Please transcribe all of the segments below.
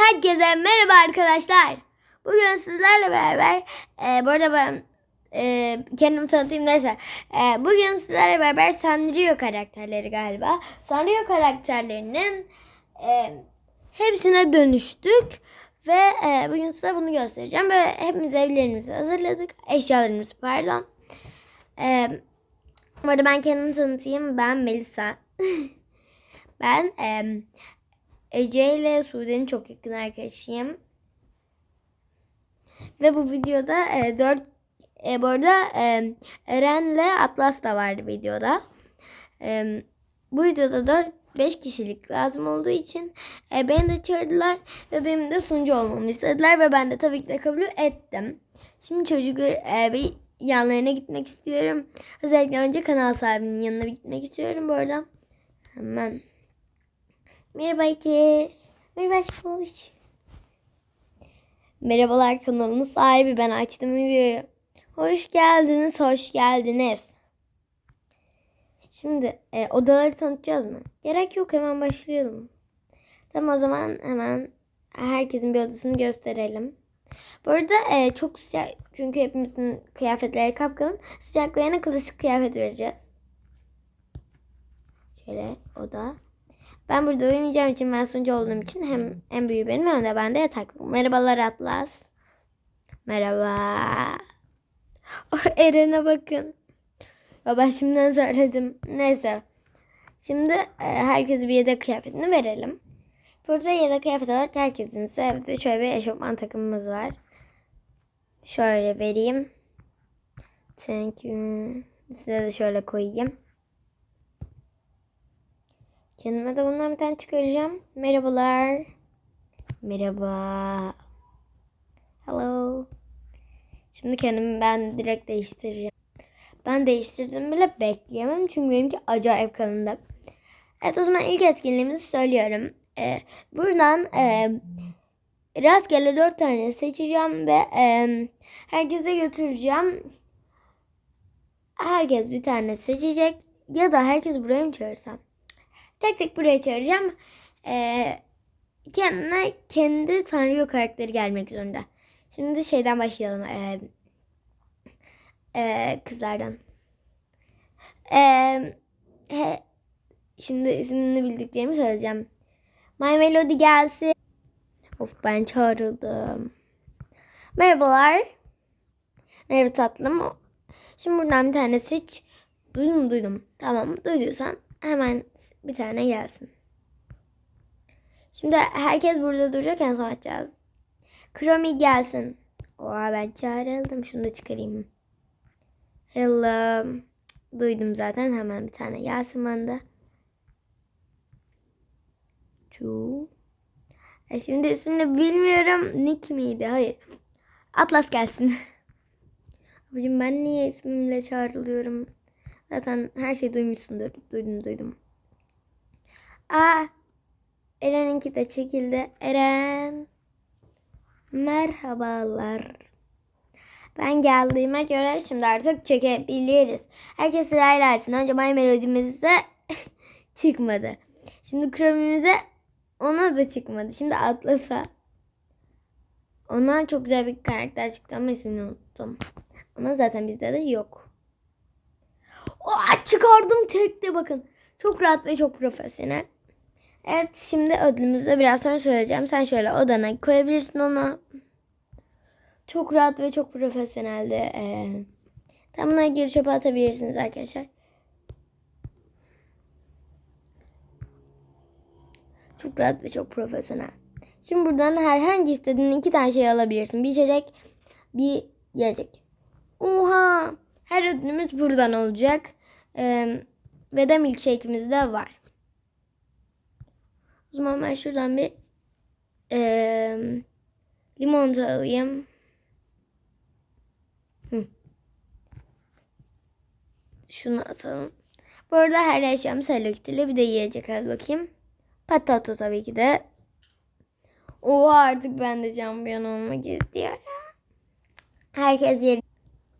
Herkese merhaba arkadaşlar. Bugün sizlerle beraber e, bu arada ben e, kendimi tanıtayım neyse. E, bugün sizlerle beraber Sanrio karakterleri galiba. Sanrio karakterlerinin e, hepsine dönüştük. Ve e, bugün size bunu göstereceğim. Böyle hepimiz evlerimizi hazırladık. Eşyalarımızı pardon. E, bu arada ben kendimi tanıtayım. Ben Melisa. ben e, Ece ile Sude'nin çok yakın arkadaşıyım. Ve bu videoda e, 4 e, bu arada e, Eren'le Atlas da vardı videoda. E, bu videoda 4-5 kişilik lazım olduğu için e, beni de çağırdılar ve benim de sunucu olmamı istediler ve ben de tabii ki de kabul ettim. Şimdi çocuk e, bir yanlarına gitmek istiyorum. Özellikle önce kanal sahibinin yanına gitmek istiyorum bu arada. Hemen. Merhaba Ece. Merhaba Hoş. Merhabalar kanalımın sahibi ben açtım videoyu. Hoş geldiniz, hoş geldiniz. Şimdi e, odaları tanıtacağız mı? Gerek yok hemen başlayalım. Tamam o zaman hemen herkesin bir odasını gösterelim. Bu arada e, çok sıcak çünkü hepimizin kıyafetleri kapkalın. Sıcaklayana klasik kıyafet vereceğiz. Şöyle oda. Ben burada uyumayacağım için ben sunucu olduğum için hem en büyüğü benim hem de bende yatak. Merhabalar Atlas. Merhaba. Oh, Eren'e bakın. Ya ben şimdiden söyledim. Neyse. Şimdi e, herkese bir yedek kıyafetini verelim. Burada yedek kıyafet olarak herkesin sevdiği şöyle bir eşofman takımımız var. Şöyle vereyim. Thank you. Size de şöyle koyayım. Kendime de bundan bir tane çıkaracağım. Merhabalar. Merhaba. Hello. Şimdi kendimi ben direkt değiştireceğim. Ben değiştirdim bile bekleyemem çünkü benimki acayip kalındı. Evet o zaman ilk etkinliğimizi söylüyorum. Ee, buradan e, rastgele dört tane seçeceğim ve e, herkese götüreceğim. Herkes bir tane seçecek ya da herkes buraya mı çağırsam? Tek tek buraya çağıracağım. Ee, kendine kendi Sanrio karakteri gelmek zorunda. Şimdi şeyden başlayalım. Ee, e, kızlardan. Ee, he, şimdi ismini bildiklerimi söyleyeceğim. My Melody gelsin. Of ben çağrıldım. Merhabalar. Merhaba tatlım. Şimdi buradan bir tane seç. Duydum duydum. Tamam duyduysan hemen bir tane gelsin. Şimdi herkes burada duracak en son açacağız. Kromi gelsin. Oha ben çağrıldım. Şunu da çıkarayım. Hello. Duydum zaten. Hemen bir tane gelsin bana da. Two. E şimdi ismini bilmiyorum. Nick miydi? Hayır. Atlas gelsin. Abicim ben niye ismimle çağrılıyorum? Zaten her şeyi duymuşsundur. Duydum duydum. Aa, Eren'inki de çekildi. Eren. Merhabalar. Ben geldiğime göre şimdi artık çekebiliriz. Herkes sırayla açsın. Önce My Melody'mizde çıkmadı. Şimdi Chrome'imize ona da çıkmadı. Şimdi Atlas'a. Ona çok güzel bir karakter çıktı ama ismini unuttum. Ama zaten bizde de yok. Oh, çıkardım tek de bakın. Çok rahat ve çok profesyonel. Evet şimdi ödülümüzü de biraz sonra söyleyeceğim. Sen şöyle odana koyabilirsin onu. Çok rahat ve çok profesyoneldi. Ee, tam bunları geri çöpe atabilirsiniz arkadaşlar. Çok rahat ve çok profesyonel. Şimdi buradan herhangi istediğin iki tane şey alabilirsin. Bir içecek, bir yiyecek. Oha! Her ödülümüz buradan olacak. Ee, ve de milkshake'imiz de var. O zaman ben şuradan bir e, limonata alayım. Hı. Şunu atalım. Bu arada her eşyamız Hello bir de yiyecek hadi bakayım. Patato tabii ki de. Oha artık ben de şampiyon olmak istiyorum. Herkes yer.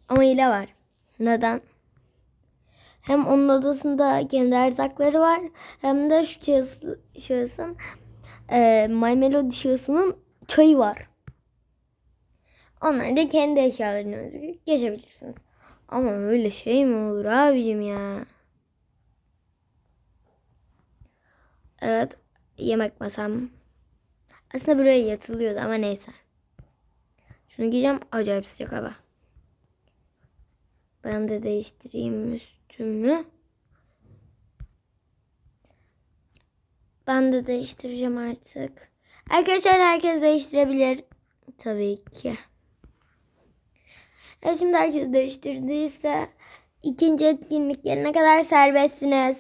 Ama hile var. Neden? Hem onun odasında kendi erzakları var hem de şu şahıs, şahısın e, My Melody şahısının çayı var. Onlar da kendi eşyalarını özgü geçebilirsiniz. Ama öyle şey mi olur abicim ya? Evet yemek masam. Aslında buraya yatılıyordu ama neyse. Şunu giyeceğim acayip sıcak hava. Ben de değiştireyim üstümü. Ben de değiştireceğim artık. Arkadaşlar herkes değiştirebilir. Tabii ki. Evet şimdi herkes değiştirdiyse ikinci etkinlik gelene kadar serbestsiniz.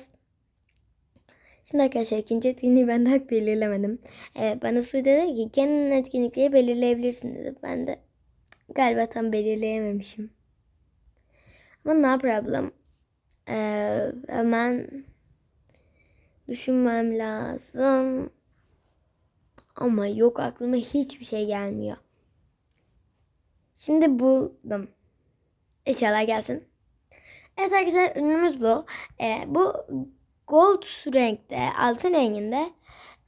Şimdi arkadaşlar ikinci etkinliği ben de hak belirlemedim. Evet, bana Su dedi ki kendin etkinlikleri belirleyebilirsin dedi. Ben de galiba tam belirleyememişim. Ama ne problem. Ee, hemen düşünmem lazım. Ama yok aklıma hiçbir şey gelmiyor. Şimdi buldum. İnşallah gelsin. Evet arkadaşlar ürünümüz bu. Ee, bu gold renkte, altın renginde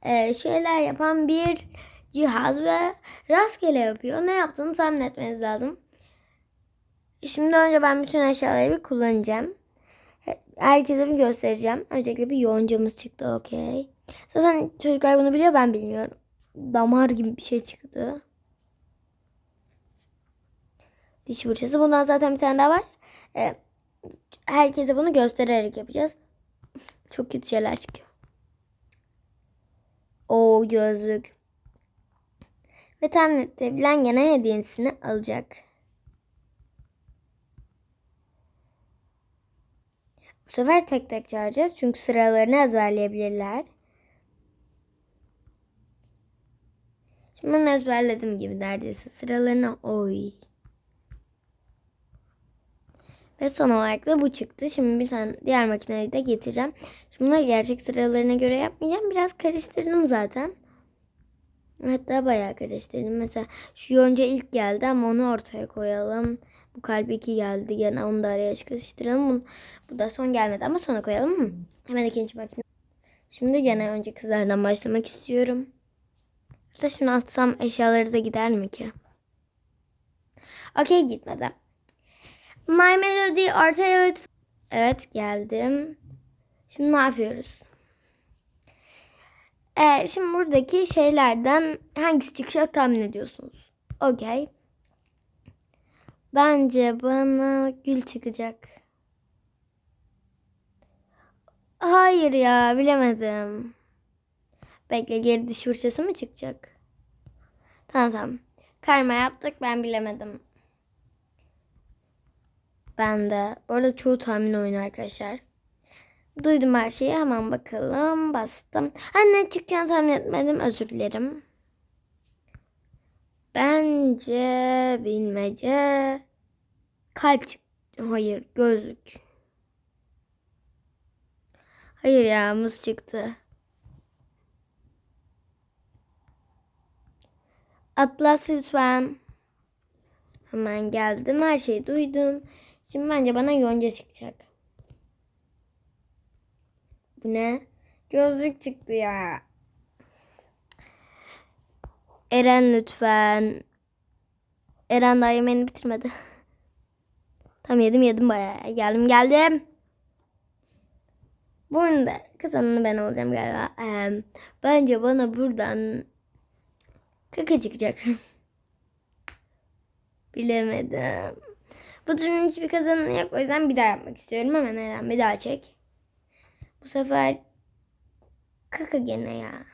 e, şeyler yapan bir cihaz ve rastgele yapıyor. Ne yaptığını tahmin etmeniz lazım. Şimdi önce ben bütün eşyaları bir kullanacağım. Herkese bir göstereceğim. Öncelikle bir yoncamız çıktı. Okey. Zaten çocuklar bunu biliyor ben bilmiyorum. Damar gibi bir şey çıktı. Diş fırçası. Bundan zaten bir tane daha var. Ee, herkese bunu göstererek yapacağız. Çok kötü şeyler çıkıyor. O gözlük. Ve tahmin edebilen gene hediyesini alacak. Bu sefer tek tek çağıracağız. Çünkü sıralarını ezberleyebilirler. Şimdi ben ezberledim gibi neredeyse. Sıralarını oy. Ve son olarak da bu çıktı. Şimdi bir tane diğer makineyi de getireceğim. Şimdi bunları gerçek sıralarına göre yapmayacağım. Biraz karıştırdım zaten. Hatta bayağı karıştırdım. Mesela şu yonca ilk geldi ama onu ortaya koyalım. Bu kalp iki geldi. Gene onu da araya karıştıralım. Bu, bu da son gelmedi ama sona koyalım mı? Hemen ikinci makine. Şimdi gene önce kızlardan başlamak istiyorum. Hatta şunu atsam eşyaları da gider mi ki? Okey gitmedi. My Melody ortaya lütfen. Evet geldim. Şimdi ne yapıyoruz? Ee, şimdi buradaki şeylerden hangisi çıkacak tahmin ediyorsunuz. Okey. Bence bana gül çıkacak. Hayır ya bilemedim. Bekle geri diş fırçası mı çıkacak? Tamam tamam. Karma yaptık ben bilemedim. Ben de. Bu arada çoğu tahmin oyunu arkadaşlar. Duydum her şeyi. Hemen bakalım. Bastım. Anne çıkacağını tahmin etmedim. Özür dilerim. Bence bilmece kalp çıktı. Hayır gözlük. Hayır ya muz çıktı. Atlas lütfen. Hemen geldim. Her şeyi duydum. Şimdi bence bana yonca çıkacak. Bu ne? Gözlük çıktı ya. Eren lütfen. Eren daha yemeğini bitirmedi. Tam yedim yedim bayağı. Geldim geldim. Bu oyunda kazananı ben olacağım galiba. Ee, bence bana buradan kaka çıkacak. Bilemedim. Bu turun hiçbir kazananı yok. O yüzden bir daha yapmak istiyorum. Hemen Eren bir daha çek. Bu sefer kaka gene ya.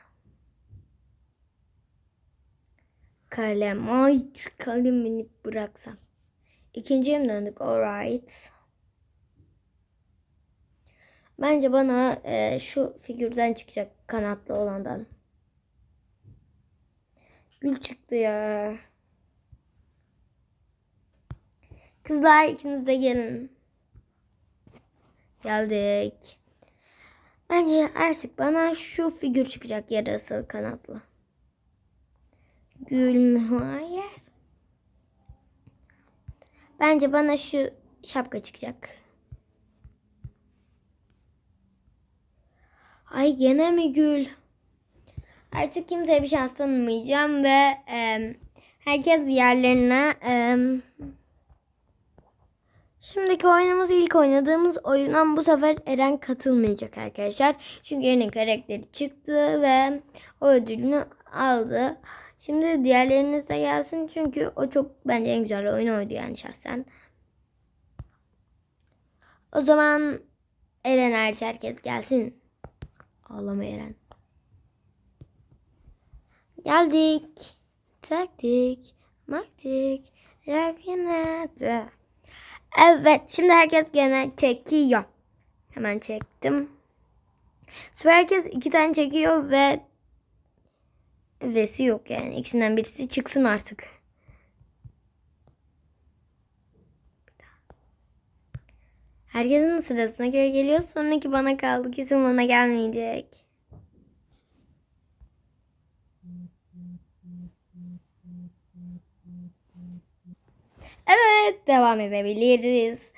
Kalem. Ay şu kalemini bıraksam. İkinciye mi döndük? Alright. Bence bana e, şu figürden çıkacak kanatlı olandan. Gül çıktı ya. Kızlar ikiniz de gelin. Geldik. Bence artık bana şu figür çıkacak yarası kanatlı. Gül mü? Hayır. Bence bana şu şapka çıkacak. Ay yine mi gül? Artık kimseye bir şans tanımayacağım ve e, herkes yerlerine e, Şimdiki oyunumuz ilk oynadığımız oyundan bu sefer Eren katılmayacak arkadaşlar. Çünkü Eren'in karakteri çıktı ve o ödülünü aldı. Şimdi diğerleriniz de gelsin çünkü o çok bence en güzel oyun oydu yani şahsen. O zaman Eren hariç herkes gelsin. Ağlama Eren. Geldik. Taktik. Maktik. Yakinadı. Evet. Şimdi herkes gene çekiyor. Hemen çektim. Sonra herkes iki tane çekiyor ve vesi yok yani. İkisinden birisi çıksın artık. Herkesin sırasına göre geliyor. Sonraki bana kaldı. Kesin bana gelmeyecek. Evet devam edebiliriz.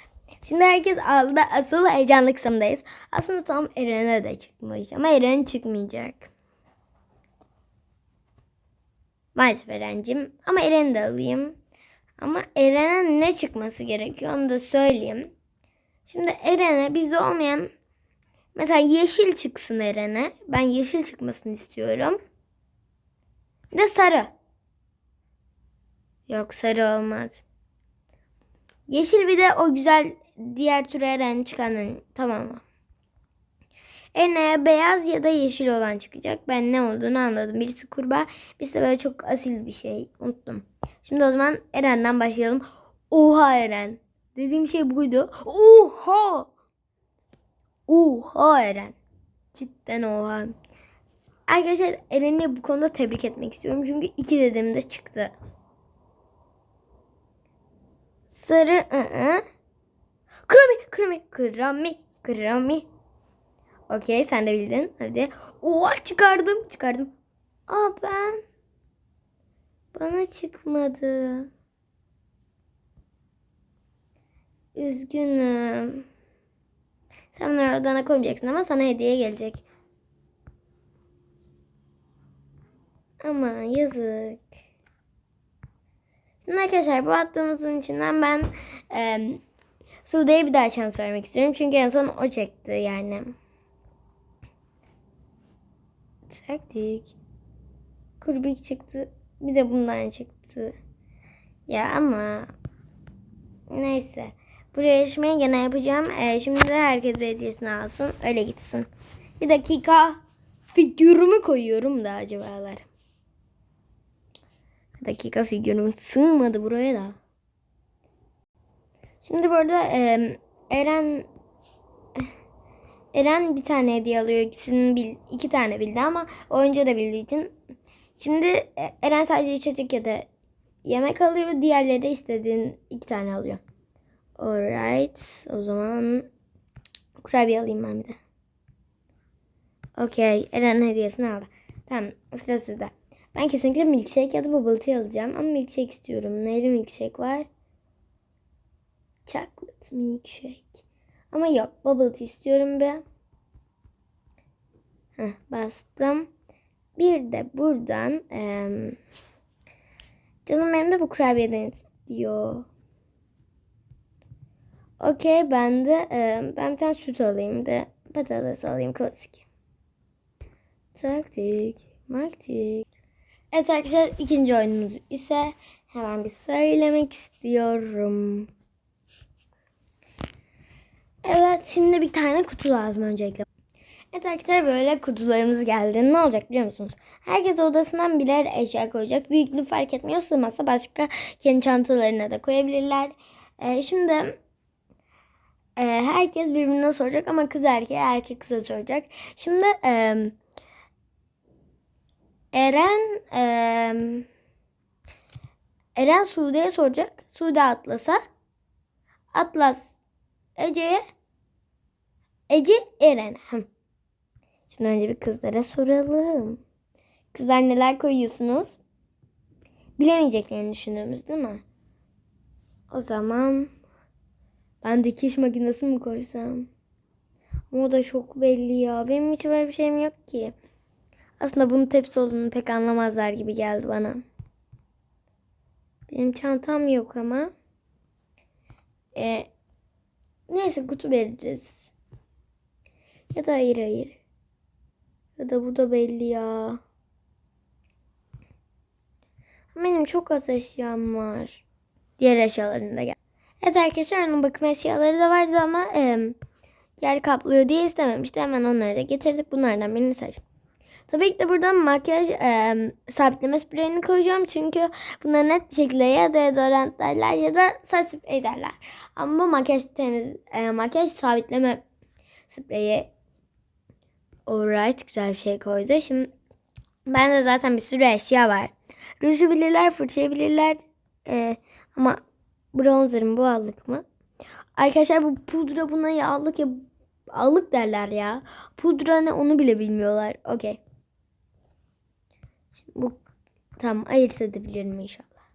Şimdi herkes aldı. Asıl heyecanlı kısımdayız. Aslında tam Eren'e de çıkmış ama Eren çıkmayacak. Maalesef Eren'cim. Ama Eren'i de alayım. Ama Eren'e ne çıkması gerekiyor onu da söyleyeyim. Şimdi Eren'e bizde olmayan mesela yeşil çıksın Eren'e. Ben yeşil çıkmasını istiyorum. Bir de sarı. Yok sarı olmaz. Yeşil bir de o güzel diğer tür Eren çıkanın tamam mı? Eren'e beyaz ya da yeşil olan çıkacak. Ben ne olduğunu anladım. Birisi kurbağa, birisi de böyle çok asil bir şey. Unuttum. Şimdi o zaman Eren'den başlayalım. Oha Eren. Dediğim şey buydu. Oha. Oha Eren. Cidden oha. Arkadaşlar Eren'i bu konuda tebrik etmek istiyorum. Çünkü iki dediğimde çıktı. Sarı ı Krami, krami, krami, krami. Okey sen de bildin. Hadi. Oha çıkardım, çıkardım. Aa ben. Bana çıkmadı. Üzgünüm. Sen bunları odana koymayacaksın ama sana hediye gelecek. Ama yazık. Şimdi arkadaşlar bu attığımızın içinden ben e, Sude'ye bir daha şans vermek istiyorum. Çünkü en son o çekti yani. Çektik. Kurbik çıktı. Bir de bundan çıktı. Ya ama neyse. Bu yarışmayı gene yapacağım. Ee, şimdi de herkes bir hediyesini alsın. Öyle gitsin. Bir dakika. Figürümü koyuyorum da acabalar. Bir dakika figürüm sığmadı buraya da. Şimdi burada e, Eren Eren bir tane hediye alıyor. İkisinin bil, iki tane bildi ama oyuncu da bildiği için. Şimdi e, Eren sadece içecek ya da yemek alıyor. Diğerleri istediğin iki tane alıyor. Alright. O zaman kurabiye alayım ben bir de. Okey. Eren hediyesini aldı. Tamam. Sıra sizde. Ben kesinlikle milkshake ya da bubble tea alacağım. Ama milkshake istiyorum. Neyli milkshake var? Chocolate milkshake. Ama yok. Bubble tea istiyorum be. Heh, bastım. Bir de buradan em, canım benim de bu kurabiyeden istiyor. Okey ben de e, ben bir tane süt alayım da patates alayım klasik. Taktik, maktik. Evet arkadaşlar ikinci oyunumuz ise hemen bir söylemek istiyorum. Evet şimdi bir tane kutu lazım öncelikle. Evet arkadaşlar böyle kutularımız geldi. Ne olacak biliyor musunuz? Herkes odasından birer eşya koyacak. Büyüklüğü fark etmiyor. Sığmazsa başka kendi çantalarına da koyabilirler. Ee, şimdi e, herkes birbirine soracak ama kız erkeğe erkek kıza soracak. Şimdi e, Eren e, Eren Sude'ye soracak. Sude Atlas'a. Atlas Ece'ye. Ece Eren. Şimdi önce bir kızlara soralım. Kızlar neler koyuyorsunuz? Bilemeyeceklerini düşündüğümüz değil mi? O zaman ben dikiş makinesi mi koysam? Ama o da çok belli ya. Benim hiç böyle bir şeyim yok ki. Aslında bunun tepsi olduğunu pek anlamazlar gibi geldi bana. Benim çantam yok ama. E, neyse kutu veririz. Ya da hayır hayır. Ya da bu da belli ya. Benim çok az eşyam var. Diğer eşyalarını da gel. Evet arkadaşlar onun bakım eşyaları da vardı ama e, yer kaplıyor diye istememişti. Hemen onları da getirdik. Bunlardan birini seçtim. Tabii ki de buradan makyaj e, sabitleme spreyini koyacağım. Çünkü buna net bir şekilde ya deodorant derler ya da saç spreyi derler. Ama bu makyaj temiz, e, makyaj sabitleme spreyi alright güzel bir şey koydu. Şimdi bende zaten bir sürü eşya var. Ruju bilirler, fırçayı bilirler. E, ama bronzerım bu allık mı? Arkadaşlar bu pudra buna yağlık ya allık derler ya. Pudra ne onu bile bilmiyorlar. Okey. Şimdi bu tam ayırt edebilirim inşallah.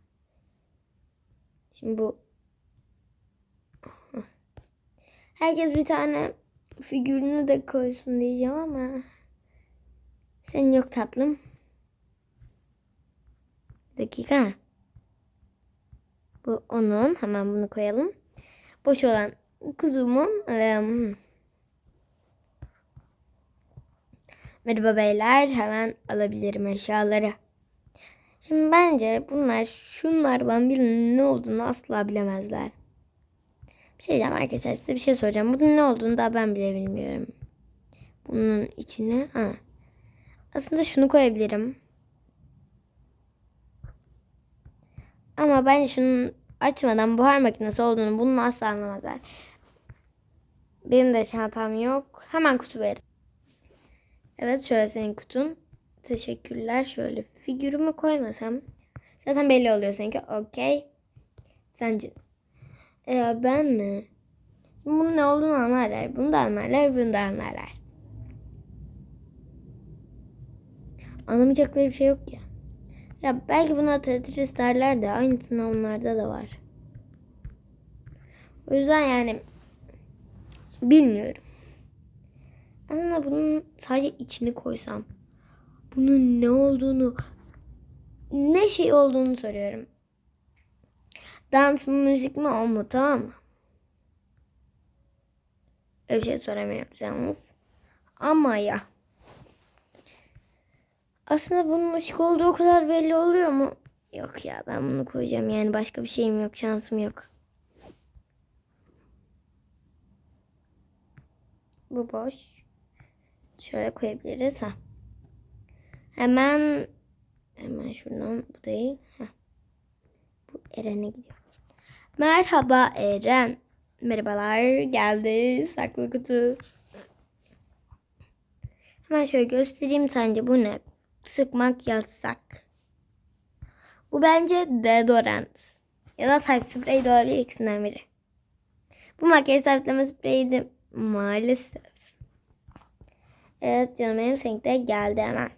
Şimdi bu herkes bir tane figürünü de koysun diyeceğim ama senin yok tatlım. Bir dakika. Bu onun. Hemen bunu koyalım. Boş olan kuzumun em, Merhaba beyler. Hemen alabilirim eşyaları. Şimdi bence bunlar şunlardan birinin ne olduğunu asla bilemezler. Bir şey diyeceğim arkadaşlar size bir şey soracağım. Bunun ne olduğunu da ben bile bilmiyorum. Bunun içine ha. Aslında şunu koyabilirim. Ama bence şunun açmadan buhar makinesi olduğunu bunu asla anlamazlar. Benim de çantam yok. Hemen kutu ver. Evet şöyle senin kutun. Teşekkürler. Şöyle figürümü koymasam. Zaten belli oluyor seninki. Okey. Sence? Ee, ben mi? Şimdi bunun ne olduğunu anlarlar. Bunu da anlarlar. Bunu da anlarlar. Anlamayacakları bir şey yok ya. Ya belki buna Tetris derler de aynısını onlarda da var. O yüzden yani bilmiyorum. Aslında bunun sadece içini koysam. Bunun ne olduğunu ne şey olduğunu soruyorum. Dans mı müzik mi o mu tamam mı? Öyle bir şey soramıyoruz yalnız. Ama ya. Aslında bunun ışık olduğu kadar belli oluyor mu? Yok ya ben bunu koyacağım yani başka bir şeyim yok şansım yok. Bu boş. Şöyle koyabiliriz ha. Hemen hemen şuradan bu değil. Heh. Bu Eren'e gidiyor. Merhaba Eren. Merhabalar geldi saklı kutu. Hemen şöyle göstereyim sence bu ne? Sıkmak yasak. Bu bence deodorant. Ya da saç spreyi de olabilir ikisinden biri. Bu makyaj sabitleme spreyi maalesef. Evet canım benim seninki geldi hemen.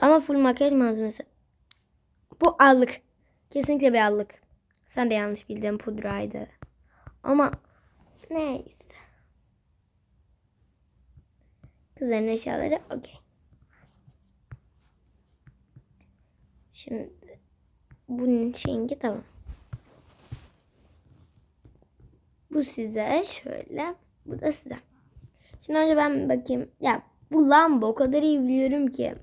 Ama full makyaj malzemesi. Bu allık. Kesinlikle bir allık. Sen de yanlış bildin pudraydı. Ama neyse. Kızların eşyaları okey. Şimdi bunun şeyinki tamam. Bu size şöyle. Bu da size. Şimdi önce ben bakayım. Ya bu lamba o kadar iyi biliyorum ki.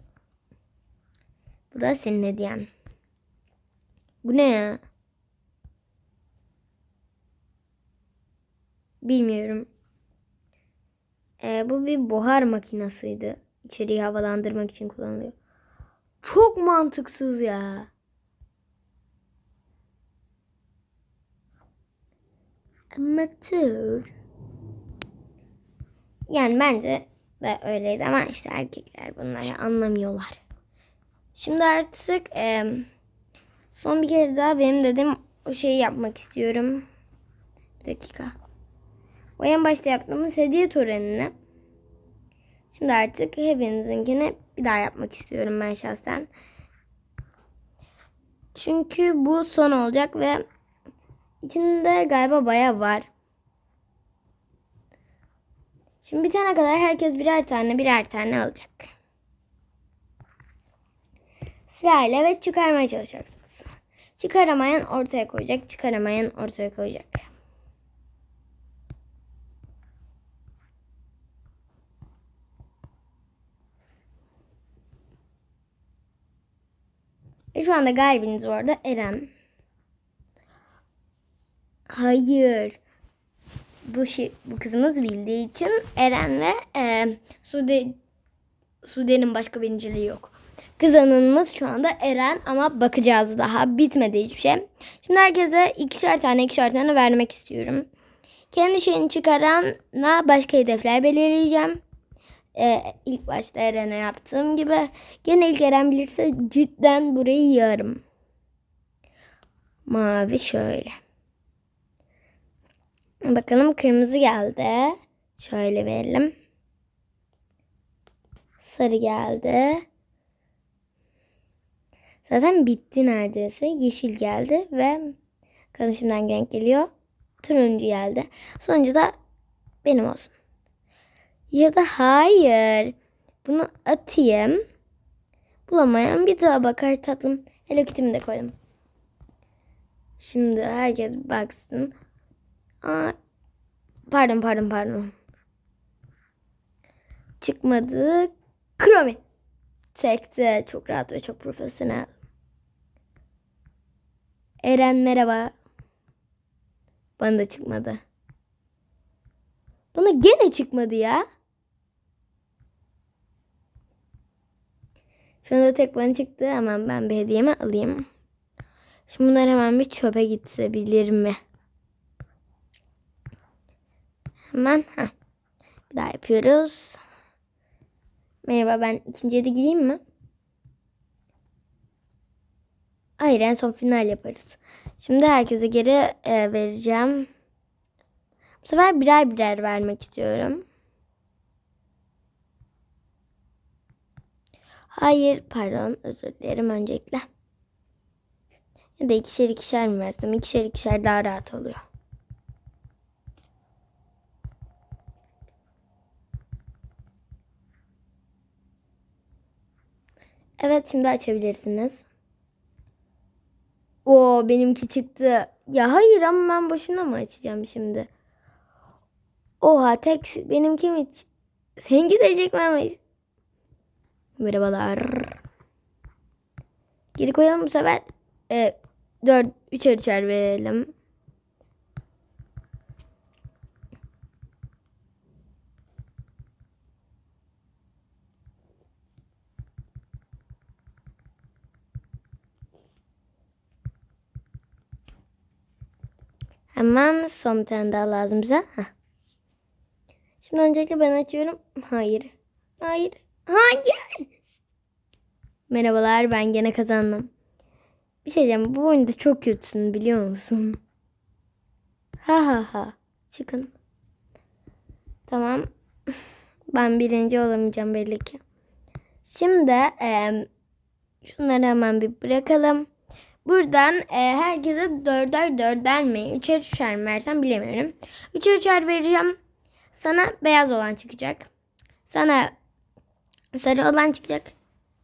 Bu da senin hediyen. Bu ne ya? Bilmiyorum. Ee, bu bir buhar makinasıydı. İçeriği havalandırmak için kullanılıyor. Çok mantıksız ya. Amatör. Yani bence de öyleydi ama işte erkekler bunları anlamıyorlar. Şimdi artık e, son bir kere daha benim dedim o şeyi yapmak istiyorum. Bir dakika. O en başta yaptığımız hediye törenini. Şimdi artık hepinizinkini bir daha yapmak istiyorum ben şahsen. Çünkü bu son olacak ve içinde galiba baya var. Şimdi bitene kadar herkes birer tane birer tane alacak. Sırayla ve çıkarmaya çalışacaksınız. Çıkaramayan ortaya koyacak, çıkaramayan ortaya koyacak. Ve şu anda galibiniz bu arada Eren. Hayır. Bu şey, bu kızımız bildiği için Eren ve e, Sude Sude'nin başka birinciliği yok. Kızanımız şu anda Eren ama bakacağız daha. Bitmedi hiçbir şey. Şimdi herkese ikişer tane ikişer tane vermek istiyorum. Kendi şeyini çıkarana başka hedefler belirleyeceğim. Ee, ilk başta Eren'e yaptığım gibi. Gene ilk Eren bilirse cidden burayı yarım. Mavi şöyle. Bakalım kırmızı geldi. Şöyle verelim. Sarı geldi. Zaten bitti neredeyse. Yeşil geldi ve bakalım şimdi renk geliyor. Turuncu geldi. Sonuncu da benim olsun. Ya da hayır. Bunu atayım. Bulamayan bir daha bakar tatlım. Hello Kitty'mi de koydum. Şimdi herkes baksın. Pardon pardon pardon. Çıkmadı. Kromi. Tekte çok rahat ve çok profesyonel. Eren merhaba. Bana da çıkmadı. Bana gene çıkmadı ya. Şu anda tek bana çıktı. Hemen ben bir hediyemi alayım. Şimdi bunlar hemen bir çöpe gitse bilir mi? Hemen. Heh. Bir daha yapıyoruz. Merhaba ben ikinciye de gireyim mi? Hayır en son final yaparız. Şimdi herkese geri e, vereceğim. Bu sefer birer birer vermek istiyorum. Hayır pardon özür dilerim öncelikle. Ya da ikişer ikişer mi versem? İkişer ikişer daha rahat oluyor. Evet şimdi açabilirsiniz. O benimki çıktı. Ya hayır ama ben boşuna mı açacağım şimdi? Oha tek benimki mi? Seninki de çıkmamış. Merhabalar. Geri koyalım bu sefer. E, 4 üçer üçer verelim. Hemen son bir tane daha lazım bize. Heh. Şimdi öncelikle ben açıyorum. Hayır. Hayır. Hayır. Merhabalar ben gene kazandım. Bir şey diyeceğim. Bu oyunda çok kötüsün biliyor musun? Ha ha ha. Çıkın. Tamam. Ben birinci olamayacağım belli ki. Şimdi eee, şunları hemen bir bırakalım. Buradan e, herkese dörder dörder mi, üçer üçer mi versem bilemiyorum. Üçer üçer vereceğim. Sana beyaz olan çıkacak. Sana sarı olan çıkacak.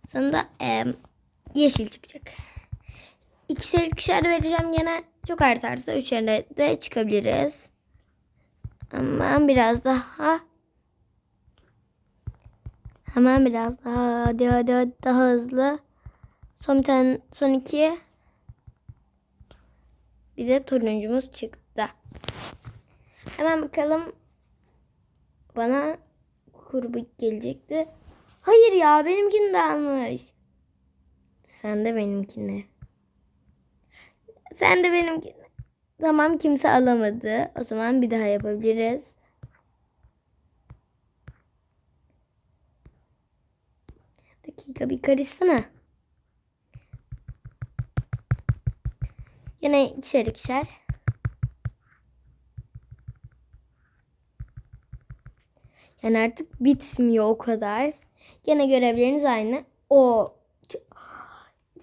Sana da e, yeşil çıkacak. İkişer ikişer vereceğim gene. Çok artarsa üçer de çıkabiliriz. Ama biraz daha Hemen biraz daha hadi hadi, hadi daha hızlı. Son bir tane son iki. Bir de turuncumuz çıktı. Hemen bakalım. Bana kurbuk gelecekti. Hayır ya benimkini de almış. Sen de benimkini. Sen de benimkini. Tamam kimse alamadı. O zaman bir daha yapabiliriz. Dakika bir karışsana. Yine ikişer ikişer. Yani artık bitmiyor o kadar. Yine görevleriniz aynı. O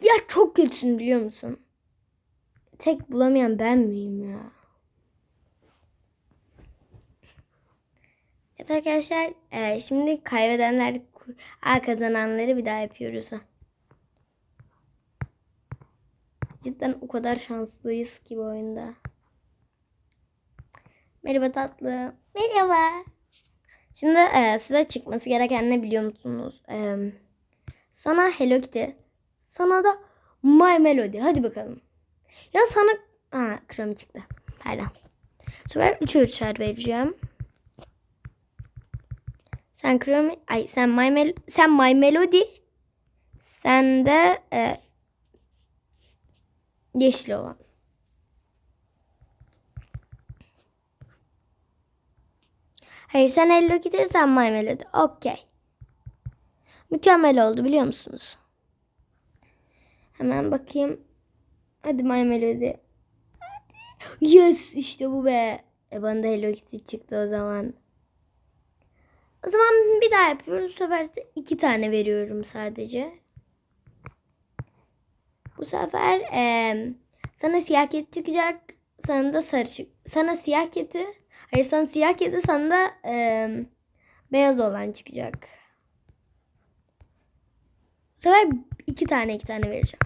ya çok kötüsün biliyor musun? Tek bulamayan ben miyim ya? Evet arkadaşlar e, şimdi kaybedenler a, kazananları bir daha yapıyoruz. ha. Cidden o kadar şanslıyız ki bu oyunda. Merhaba tatlı. Merhaba. Şimdi e, size çıkması gereken ne biliyor musunuz? E, sana Hello Kitty. Sana da My Melody. Hadi bakalım. Ya sana... Ha, Chrome çıktı. Pardon. Sefer 3'e 3'er vereceğim. Sen Chrome... Ay sen My, Mel sen My Melody. Sen de e, yeşil olan. Hayır sen Hello Kitty sen My Melody. Okey. Mükemmel oldu biliyor musunuz? Hemen bakayım. Hadi My Melody. Yes işte bu be. E bana da Hello Kitty çıktı o zaman. O zaman bir daha yapıyoruz. Bu sefer size iki tane veriyorum sadece. Bu sefer eee, sana siyah kedi çıkacak. Sana da sarı çık. Sana siyah kedi. Hayır sana siyah kedi sana da eee, beyaz olan çıkacak. Bu sefer iki tane iki tane vereceğim.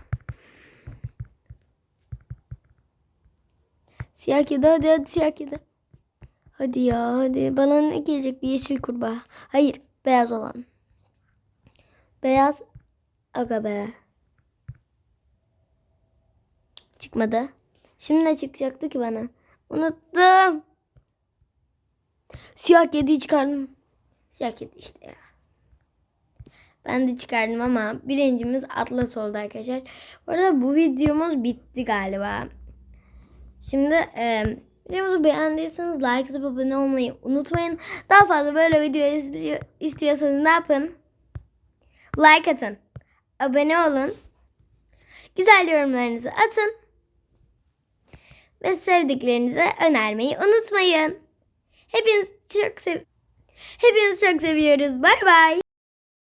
Siyah kedi hadi hadi siyah kedi. Hadi ya hadi. Bana ne gelecek? Yeşil kurbağa. Hayır beyaz olan. Beyaz. Aga be. Çıkmadı. Şimdi ne çıkacaktı ki bana? Unuttum. Siyah kediyi çıkardım. Siyah kedi işte ya. Ben de çıkardım ama birincimiz Atlas oldu arkadaşlar. Bu arada bu videomuz bitti galiba. Şimdi e, videomuzu beğendiyseniz like atıp abone olmayı unutmayın. Daha fazla böyle video istiyor- istiyorsanız ne yapın? Like atın. Abone olun. Güzel yorumlarınızı atın. Ve sevdiklerinize önermeyi unutmayın. Hepiniz çok sev Hepinizi çok seviyoruz. Bay bay.